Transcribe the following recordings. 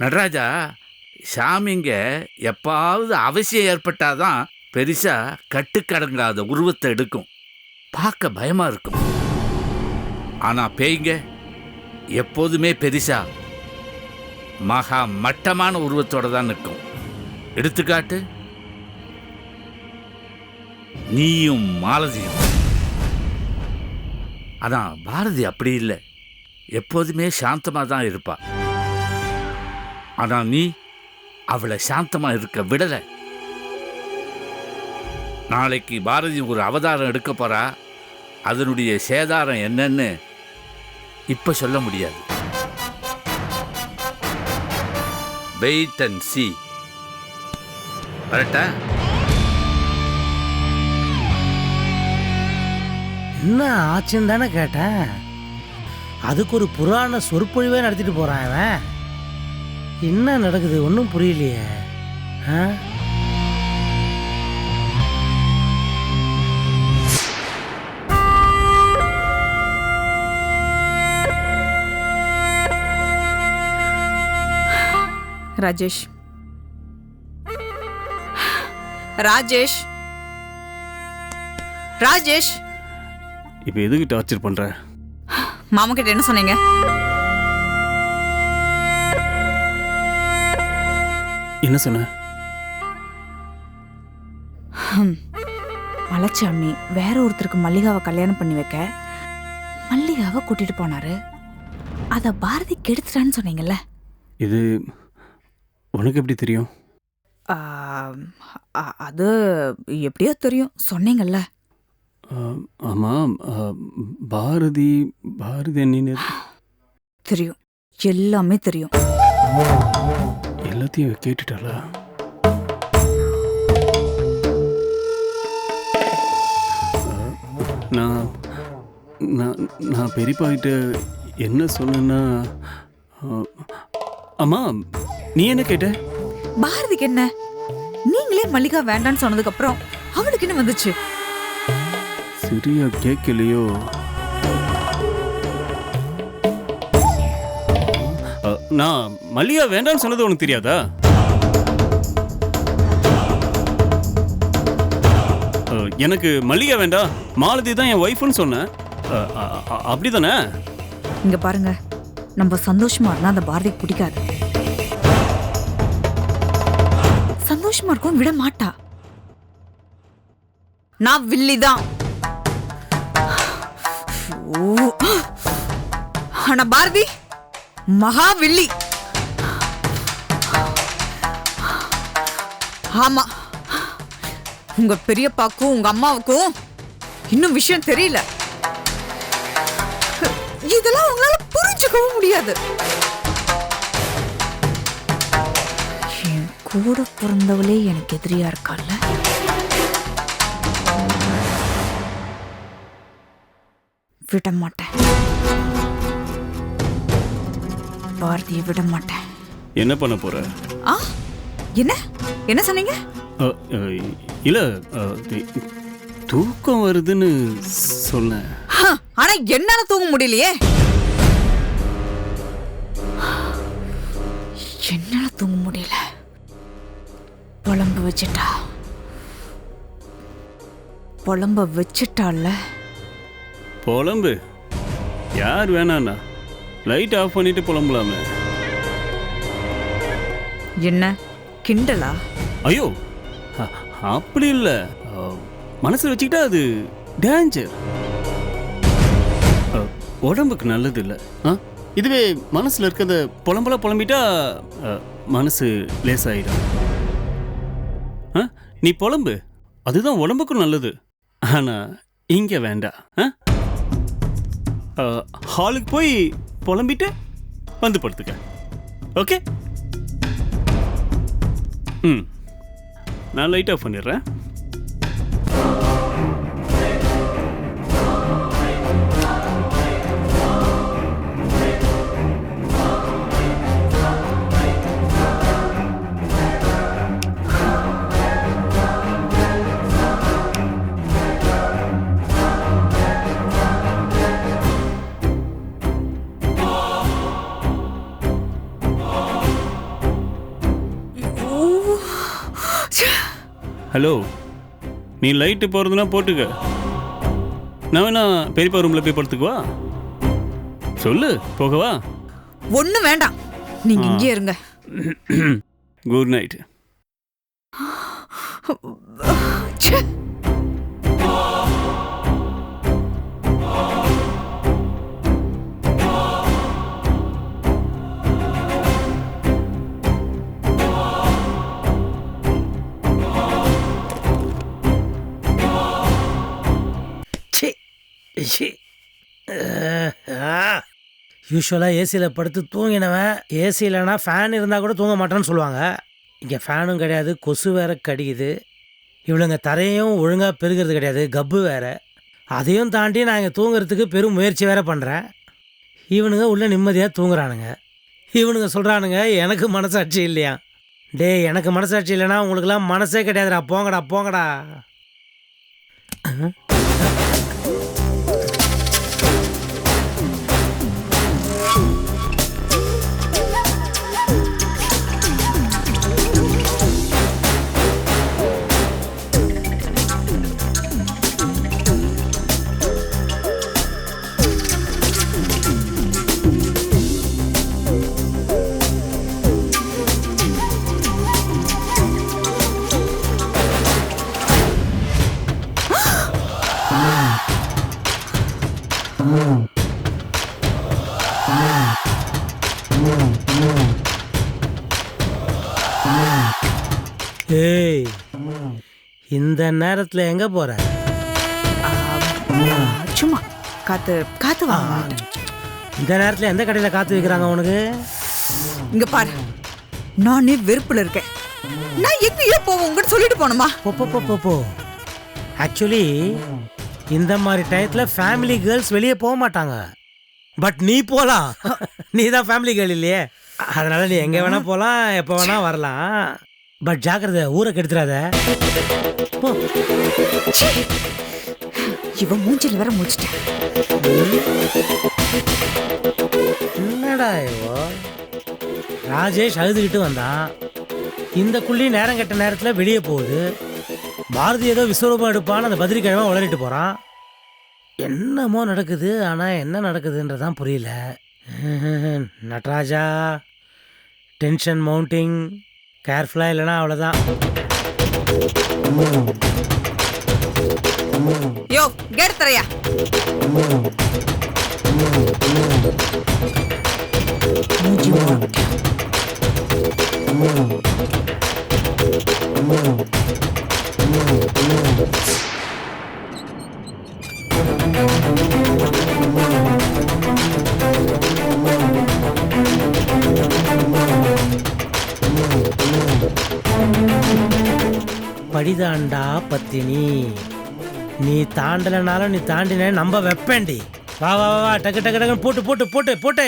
நடராஜா சாமிங்க எப்பாவது அவசியம் ஏற்பட்டால் தான் பெருசா கட்டுக்கடங்காத உருவத்தை எடுக்கும். பார்க்க பயமாக இருக்கும். ஆனால் பேய்ங்க எப்போதுமே பெருசா மகா மட்டமான உருவத்தோட தான் நிற்கும். எடுத்துக்காட்டு நீயும் மாலதியும். அதான் பாரதி அப்படி இல்லை. எப்போதுமே சாந்தமாக தான் இருப்பாள் ஆனால் நீ அவளை சாந்தமாக இருக்க விடலை. நாளைக்கு பாரதி ஒரு அவதாரம் எடுக்க போறா. அதனுடைய சேதாரம் என்னன்னு இப்ப சொல்ல முடியாது. வெயிட் அண்ட் சி வரட்டா? என்ன ஆச்சுன்னு தானே கேட்டேன். அதுக்கு ஒரு புராண சொற்பொழிவே நடத்திட்டு போறான் அவன் என்ன நடக்குது? ஒன்றும் புரியலையே. ஆ? ராஜேஷ். ராஜேஷ். ராஜேஷ். இப்போ எதுக்கு டார்ச்சர் பண்ற? மாமா கிட்ட என்ன சொன்னீங்க? என்ன சொன்ன? மலைச்சாமி வேற ஒருத்தருக்கு மல்லிகாவை கல்யாணம் பண்ணி வைக்க மல்லிகாவை கூட்டிட்டு போனாரு. அத பாரதி கெடுத்துட்டான்னு சொன்னீங்கல்ல? இது உனக்கு எப்படி தெரியும்? அது எப்படியோ தெரியும். சொன்னீங்கல்ல? ஆமாம் பாரதி பாரதி தெரியும். எல்லாமே தெரியும். எல்லாத்தையும் கேட்டுட்டாளா? நான் நான் நான் பெரியப்பா கிட்ட என்ன சொன்னேன்னா அம்மா நீ என்ன கேட்ட? பாரதிக்கு என்ன? நீங்களே மல்லிகா வேண்டான்னு சொன்னதுக்கு அப்புறம் அவளுக்கு என்ன வந்துச்சு? சரியா கேட்கலையோ? நான் மல்லிகா வேண்டாம்னு சொன்னது உனக்கு தெரியாதா? எனக்கு மல்லிகா வேண்டாம். மாலதி தான் என் ஒய்ஃப்னு சொன்னேன் அப்படிதானே? இங்க பாருங்க. நம்ம சந்தோஷமா இருந்தா அந்த பாரதிக்கு பிடிக்காது. சந்தோஷமா இருக்கும் விட மாட்டா. நான் வில்லி தான். ஆனா பாரதி மகா வில்லி ஆமா. உங்க பெரியப்பாக்கும் உங்க அம்மாவுக்கும் இன்னும் விஷயம் தெரியல. இதெல்லாம் உங்களால புரிஞ்சுக்கவும் முடியாது. என் கூட பிறந்தவளே எனக்கு எதிரியா இருக்கால்ல விட மாட்டேன் பாரதியை விட மாட்டேன். என்ன பண்ண போற? ஆ என்ன? என்ன சொன்னீங்க? இல்ல தூக்கம் வருதுன்னு சொன்னேன். ஹ, ஆனா என்னால தூங்க முடியலையே. என்னால தூங்க முடியல. புலம்ப வச்சுட்டா. புலம்ப வச்சுட்டால புலம்பு? யார் வேணாண்ணா லைட் ஆஃப் பண்ணிட்டு புலம்பலாமே. என்ன? கிண்டலா? ஐயோ அ- அப்படி இல்லை. மனசில் வச்சுக்கிட்டா அது டேஞ்சர் உடம்புக்கு நல்லது இல்லை. ஆ இதுவே மனசில் இருக்கிறத புலம்பலா புலம்பிட்டா அ, மனசு லேசாயிடும். ஆ நீ புலம்பு. அதுதான் உடம்புக்கும் நல்லது. ஆனால் இங்கே வேண்டாம். ஆ அ, ஹாலுக்கு போய் புலம்பிட்டு வந்து படுத்துக்க. ஓகே? ம். நான் லைட் ஆஃப் பண்ணிடுறேன். ஹலோ நீ லைட்டு போகிறதுனா போட்டுக்க. நான் வேணா பெரியப்பா ரூமில் போய் படுத்துக்குவா சொல்லு போகவா ஒண்ணும் வேண்டாம். நீங்க இங்கே இருங்க. குட் நைட் யூஸ்வலாக ஏசியில் படுத்து தூங்கினவன் ஏசி இல்லைனா ஃபேன் இருந்தால் கூட தூங்க மாட்டேன்னு சொல்லுவாங்க. இங்கே ஃபேனும் கிடையாது கொசு வேற கடிக்குது. இவளுங்க தரையும் ஒழுங்காக பெருகிறது கிடையாது கப்பு வேற. அதையும் தாண்டி நான் இங்கே தூங்குறதுக்கு பெரும் முயற்சி வேற பண்ணுறேன் இவனுங்க உள்ளே நிம்மதியாக தூங்குறானுங்க. இவனுங்க சொல்கிறானுங்க எனக்கு மனசாட்சி இல்லையா? டேய் எனக்கு மனசாட்சி இல்லைனா உங்களுக்குலாம் மனசே கிடையாதுடா போங்கடா போங்கடா. ஏய் இந்த நேரத்தில் எங்கே போகிற சும்மா காத்து காத்து வாங்க. இந்த நேரத்தில் எந்த கடையில் காத்து வைக்கிறாங்க உனக்கு? இங்க பாரு நானே வெறுப்புல இருக்கேன். நான் எங்கேயோ போவோம் உங்ககிட்ட சொல்லிட்டு போனோமா போ போ போ போ போ. ஆக்சுவலி இந்த மாதிரி டயத்தில் ஃபேமிலி கேர்ள்ஸ் வெளியே போக மாட்டாங்க. பட் நீ போகலாம் நீ தான் ஃபேமிலி கேர்ள் இல்லையே. அதனால நீ எங்கே வேணா போகலாம் எப்போ வேணா வரலாம். பட் ஜாக்கிரதை ஊரை கெடுத்துறாத. போ. இவன் மூஞ்சில முடிச்சிட்டேன் என்னடா இவோ? ராஜேஷ் அழுதுகிட்டு வந்தான். இந்த குள்ளி நேரம் கெட்ட நேரத்தில் வெளியே போகுது. பாரதி ஏதோ விஸ்வரூபம் எடுப்பான்னு அந்த பத்திரிக்கிழமை உளறிட்டு போகிறான் என்னமோ நடக்குது ஆனால் என்ன நடக்குதுன்றதான் புரியல. நட்ராஜா டென்ஷன் மவுண்டிங் கேர்ஃபுல்லாக இல்லைன்னா அவ்வளோதான் யோ கேட் தரையா. படிதாண்டா பத்தினி. நீ தாண்டலைனாலும் நீ தாண்டின நம்ப வெப்பேண்டி. வா வா வா, டக்கு டக்கு டக்குன்னு போட்டு போட்டு போட்டு போட்டு.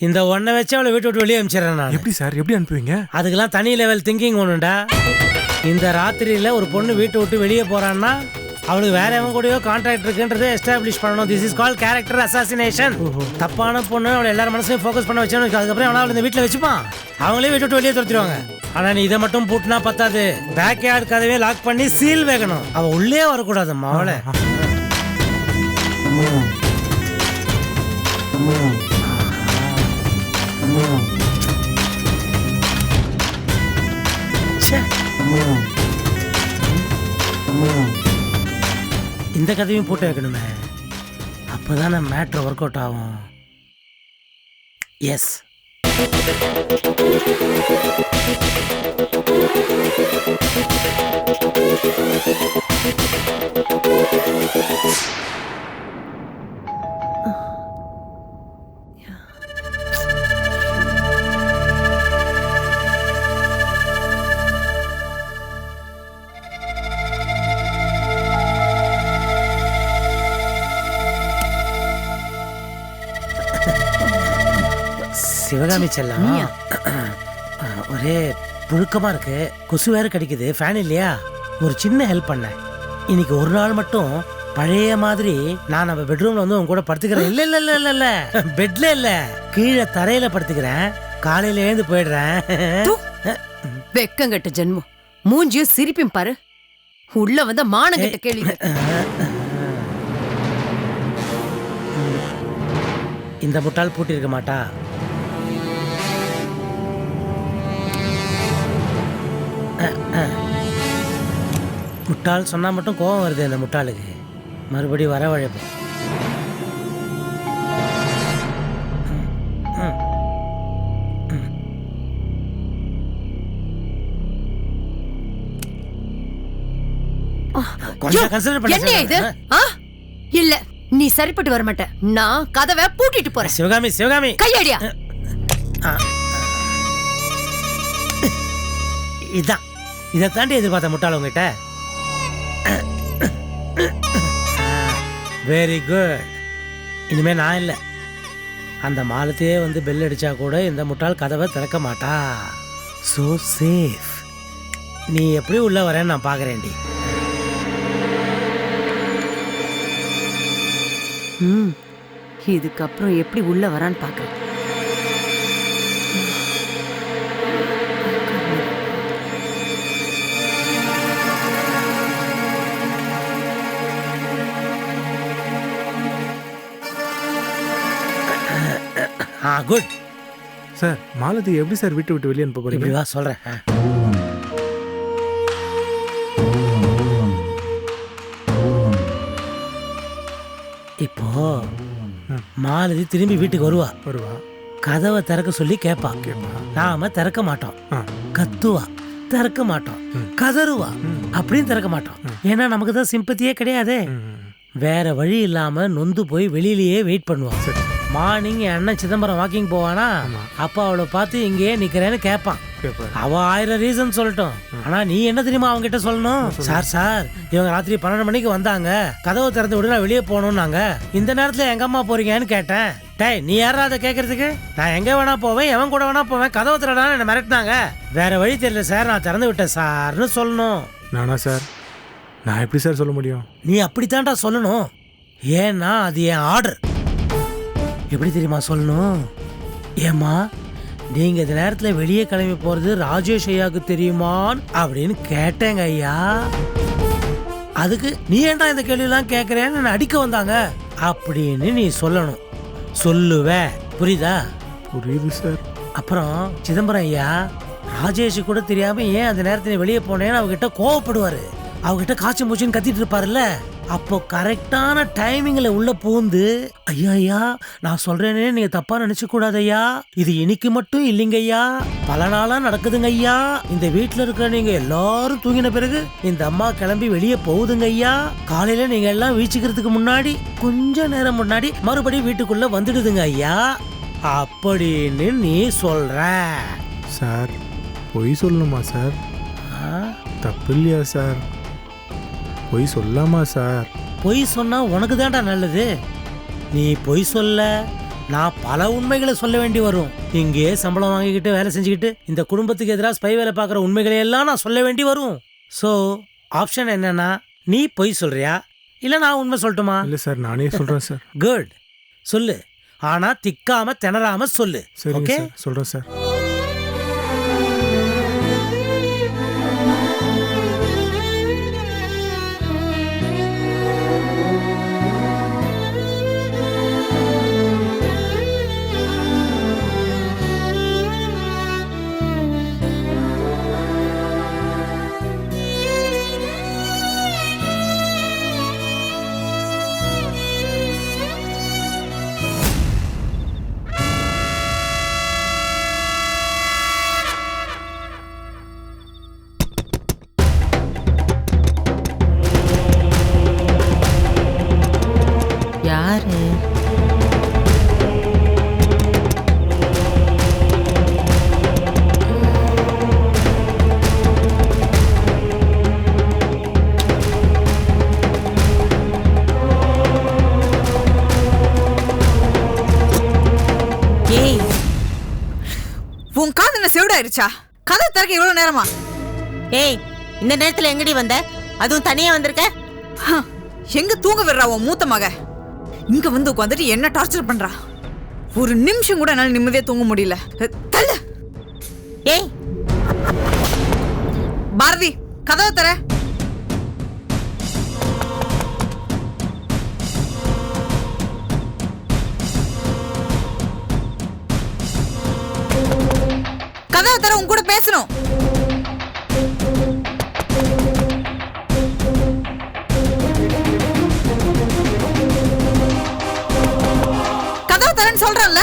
இந்த ஒன்றை வச்சு அவளை வீட்டு விட்டு வெளியே அனுப்பிச்சிடறேன் நான். எப்படி சார்? எப்படி அனுப்புவீங்க? அதுக்கெல்லாம் தனி லெவல் திங்கிங் ஒன்றுண்டா இந்த ராத்திரியில் ஒரு பொண்ணு வீட்டை விட்டு வெளியே போறான்னா அவளுக்கு வேற எவன் கூடயோ கான்ட்ராக்ட் இருக்குன்றதை எஸ்டாப்ளிஷ் பண்ணணும். This is call character assassination தப்பான பொண்ணு அவளை எல்லார் மனசையும் ஃபோக்கஸ் பண்ண வச்சோன்னு. அதுக்கப்புறம் அவனை அவளை இந்த வீட்டில் வச்சுப்பான். அவங்களே வீட்டு விட்டு வெளியே துரத்திடுவாங்க. ஆனா நீ இதை மட்டும் பூட்டினா பத்தாது. பேக் யார்டு கதவே லாக் பண்ணி சீல் வைக்கணும். அவ உள்ளே வரக்கூடாதும்மா அவளை. ச்சே. இந்த கதையும் போட்டு வைக்கணுமே. அப்போதான் மேட்ரு ஒர்க் அவுட் ஆகும். எஸ் சிவகாமி செல்லம் ஒரே புழுக்கமா இருக்கு. கொசு வேற கடிக்குது. ஃபேன் இல்லையா? ஒரு சின்ன ஹெல்ப் பண்ணேன். இன்னைக்கு ஒரு நாள் மட்டும் பழைய மாதிரி நான் நம்ம பெட்ரூம்ல வந்து உன் கூட படுத்துக்கிறேன். இல்ல இல்ல இல்ல இல்ல இல்ல. பெட்ல இல்ல. கீழே தரையில படுத்துக்கிறேன். காலையில எழுந்து போயிடுறேன். வெக்கங்கட்ட ஜென்மம். மூஞ்சியும் சிரிப்பும் பாரு. உள்ள வந்த மானங்கிட்ட கேள்வி. இந்த முட்டாள் பூட்டியிருக்க மாட்டா? முட்டாள் சொன்னா மட்டும் கோபம் வருது இந்த முட்டாளுக்கு. மறுபடியும் வரவழைப்பு? இல்ல நீ சரிப்பட்டு வர மாட்ட. நான் கதவை பூட்டிட்டு போறேன். சிவகாமி சிவகாமி. கையடியா. இதான். இதை தாண்டி எதிர்பார்த்த முட்டாள் உங்ககிட்ட? வெரி குட் இனிமேல் நான் இல்லை. அந்த மாலத்தையே வந்து பெல் அடித்தா கூட இந்த முட்டாள் கதவை திறக்க மாட்டா. ஸோ சேஃப் நீ எப்படி உள்ள வரேன்னு நான் பார்க்குறேன்டி ம் இதுக்கப்புறம் எப்படி உள்ளே வரான்னு பார்க்குறேன் ஆ குட் சார் மாலதி எப்படி சார் வீட்டை விட்டு வெளியே அனுப்ப இப்படி போறீங்க வா சொல்கிறேன் இப்போ மாலதி திரும்பி வீட்டுக்கு வருவா. வருவா. கதவை திறக்க சொல்லி கேட்பா கேட்பா நாம திறக்க மாட்டோம். ஆ. கத்துவா. திறக்க மாட்டோம். கதறுவா. அப்படியும் திறக்க மாட்டோம். ஏன்னா நமக்கு தான் சிம்பத்தியே கிடையாதே. ம். வேற வழி இல்லாம நொந்து போய் வெளியிலேயே வெயிட் பண்ணுவான் சரி. மார்னிங் என் அண்ணன் சிதம்பரம் வாக்கிங் போவானா? அப்ப அவளை பார்த்து இங்கேயே நிக்கிறேன்னு கேட்பான் கேட்பாரு அவ ஆயிரம் ரீசன் சொல்லட்டும். ஆனா நீ என்ன தெரியுமா அவங்க கிட்ட சொல்லணும் சார் சார் இவங்க ராத்திரி பன்னெண்டு மணிக்கு வந்தாங்க. கதவை திறந்து விடு நான் வெளியே போகணும்னாங்க. இந்த நேரத்துல எங்க அம்மா போறீங்கன்னு கேட்டேன். டேய் நீ யாரா அதை கேட்கறதுக்கு நான் எங்க வேணா போவேன் எவன் கூட வேணா போவேன் கதவை திறடான்னு என்ன மிரட்டினாங்க. வேற வழி தெரியல சார் நான் திறந்து விட்டேன் சார்னு சொல்லணும். நானா சார்? நான் எப்படி சார் சொல்ல முடியும்? நீ அப்படித்தான்டா சொல்லணும். ஏன்னா அது என் ஆர்டர் எப்படி தெரியுமா சொல்லணும்? ஏம்மா நீங்க இந்த நேரத்துல வெளியே கிளம்பி போறது ராஜேஷ் ஐயாவுக்கு தெரியுமான்னு அப்படின்னு கேட்டேங்க ஐயா. அதுக்கு நீ ஏன்டா இந்த கேள்வியெல்லாம் கேட்கறேன்னு அடிக்க வந்தாங்க? அப்படின்னு நீ சொல்லணும். சொல்லுவ. புரியுதா? புரியுது சார். அப்புறம் சிதம்பரம் ஐயா ராஜேஷ் கூட தெரியாம ஏன் அந்த நேரத்துல வெளியே போனேன்னு அவகிட்ட கோவப்படுவாரு. அவகிட்ட காய்ச்சி மூச்சுன்னு கத்திட்டு இருப்பாருல்ல? அப்போ கரெக்டான டைமிங்ல உள்ள பூந்து ஐயா ஐயா நான் சொல்றேனே நீங்க தப்பா நினைச்சு கூடாது ஐயா இது இன்னைக்கு மட்டும் இல்லைங்க ஐயா பல நாளா நடக்குதுங்க ஐயா. இந்த வீட்ல இருக்கிற நீங்க எல்லாரும் தூங்கின பிறகு இந்த அம்மா கிளம்பி வெளியே போகுதுங்க ஐயா. காலையில நீங்க எல்லாம் வீச்சுக்கிறதுக்கு முன்னாடி கொஞ்ச நேரம் முன்னாடி மறுபடியும் வீட்டுக்குள்ள வந்துடுதுங்க ஐயா. அப்படின்னு நீ சொல்ற. சார் பொய் சொல்லணுமா சார்? தப்பு இல்லையா சார்? பொய் சொல்லாமா சார்? பொய் சொன்னா உனக்கு தான்டா நல்லது. நீ பொய் சொல்ல நான் பல உண்மைகளை சொல்ல வேண்டி வரும். இங்கே சம்பளம் வாங்கிக்கிட்டு வேலை செஞ்சுக்கிட்டு இந்த குடும்பத்துக்கு எதிராக ஸ்பை வேலை பார்க்குற உண்மைகளை எல்லாம் நான் சொல்ல வேண்டி வரும். ஸோ ஆப்ஷன் என்னன்னா நீ பொய் சொல்றியா? இல்லை நான் உண்மை சொல்லட்டுமா? இல்லை சார் நானே சொல்கிறேன் சார். குட் சொல்லு. ஆனா திக்காம திணறாம சொல்லு. ஓகே சொல்கிறேன் சார். செவிடாயிருச்சா கதை திறக்க இவ்வளவு நேரமா? ஏய் இந்த நேரத்துல எங்கடி வந்த? அதுவும் தனியா வந்திருக்க? எங்க தூங்க விடுறா உன் மூத்த மக? இங்க வந்து உட்காந்துட்டு என்ன டார்ச்சர் பண்றா? ஒரு நிமிஷம் கூட என்னால நிம்மதியா தூங்க முடியல. தள்ளு! ஏய்! பாரதி கதவை தர கதவை தர உன் கூட பேசணும். கதவை தரேன்னு சொல்றேன்ல.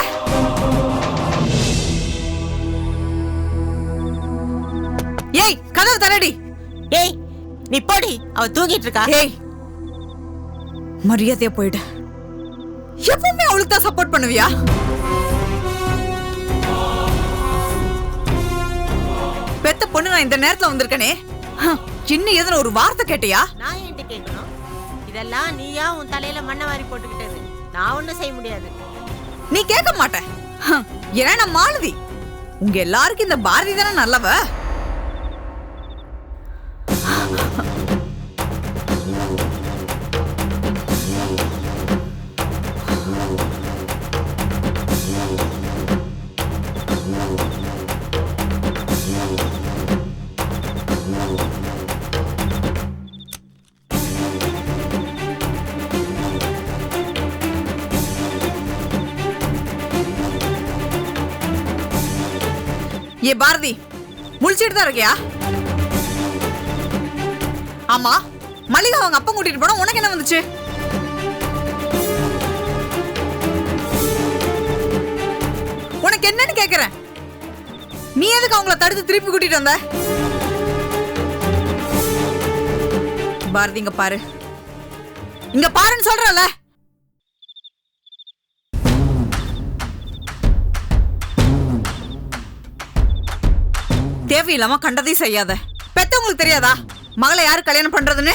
ஏய் கதவை தரடி. ஏய் நீ போடி அவ தூங்கிட்டு இருக்கா. ஏய் மரியாதையா போயிடு. எப்பவுமே அவளுக்கு தான் சப்போர்ட் பண்ணுவியா? பெத்த பொண்ணு நான் இந்த நேரத்துல வந்திருக்கனே. இன்னும் எதுன ஒரு வார்த்தை கேட்டியா? நான் என்கிட்ட கேட்கணும் இதெல்லாம் நீயா உன் தலையில மண்ணை வாரி போட்டுக்கிட்டது. நான் ஒண்ணும் செய்ய முடியாது. நீ கேட்க மாட்ட. ஏன்னா நான் மாலதி? உங்க எல்லாருக்கும் இந்த பாரதி தானே நல்லவ? ஏ பாரதி முழிச்சிட்டு தான் இருக்கியா? ஆமா மல்லிகா அவங்க அப்பா கூட்டிட்டு போனா உனக்கு என்ன வந்துச்சு? உனக்கு என்னன்னு கேக்குறேன். நீ எதுக்கு அவங்கள தடுத்து திருப்பி கூட்டிட்டு வந்த? பாரதி இங்க பாரு. இங்க பாருன்னு சொல்றல தேவையில்லாம கண்டதையும் செய்யாத. பெத்தவங்களுக்கு தெரியாதா? மகளை யாரு கல்யாணம் பண்றதுன்னு?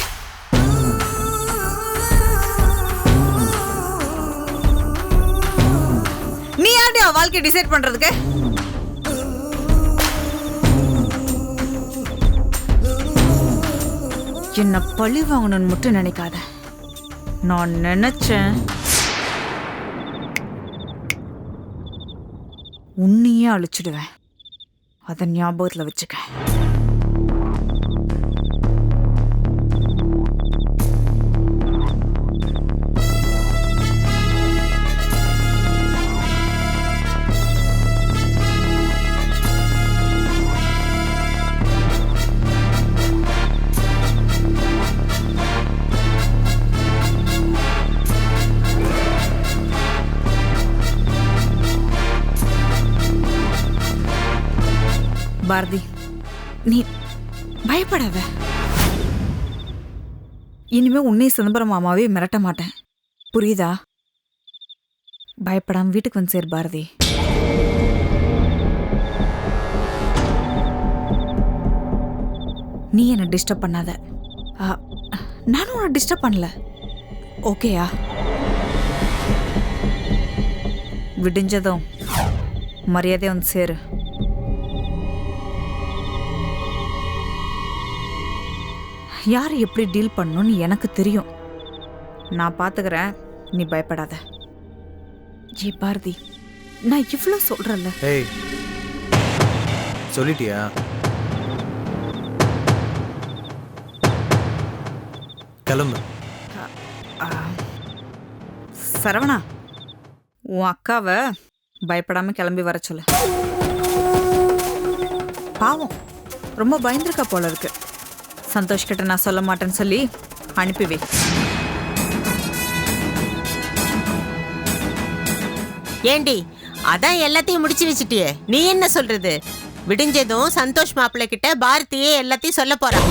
நீ யாருடைய வாழ்க்கையை டிசைட் பண்றதுக்கு? என்ன பழி வாங்கணும்னு மட்டும் நினைக்காத. நான் நினைச்சேன். உன்னையே அழிச்சிடுவேன். அதை ஞாபகத்தில் வச்சுக்க. பாரதி நீ பயப்படாத. இனிமே உன்னை சிதம்பரம் மாமாவே மிரட்ட மாட்டேன். புரியுதா? பயப்படாம வீட்டுக்கு வந்து சேர் பாரதி. நீ என்னை டிஸ்டர்ப் பண்ணாத. நானும் உன்னை டிஸ்டர்ப் பண்ணல. ஓகேயா விடிஞ்சதும் மரியாதையை வந்து சேரு. யார் எப்படி டீல் பண்ணணும்னு எனக்கு தெரியும். நான் பார்த்துக்கிறேன் நீ பயப்படாத. ஜி பாரதி நான் இவ்வளோ சொல்கிறேன்ல ஏய் சொல்லிட்டியா? கிளம்பு. சரவணா உன் அக்காவை பயப்படாம கிளம்பி வர சொல்லு. பாவம் ரொம்ப பயந்துருக்கா போல இருக்கு. சந்தோஷ் கிட்ட நான் சொல்ல மாட்டேன்னு சொல்லி அனுப்பிவே. ஏண்டி அதான் எல்லாத்தையும் முடிச்சு வச்சிட்டியே. நீ என்ன சொல்றது? விடிஞ்சதும் சந்தோஷ் மாப்பிள்ளை கிட்ட பாரதியே எல்லாத்தையும் சொல்ல போறான்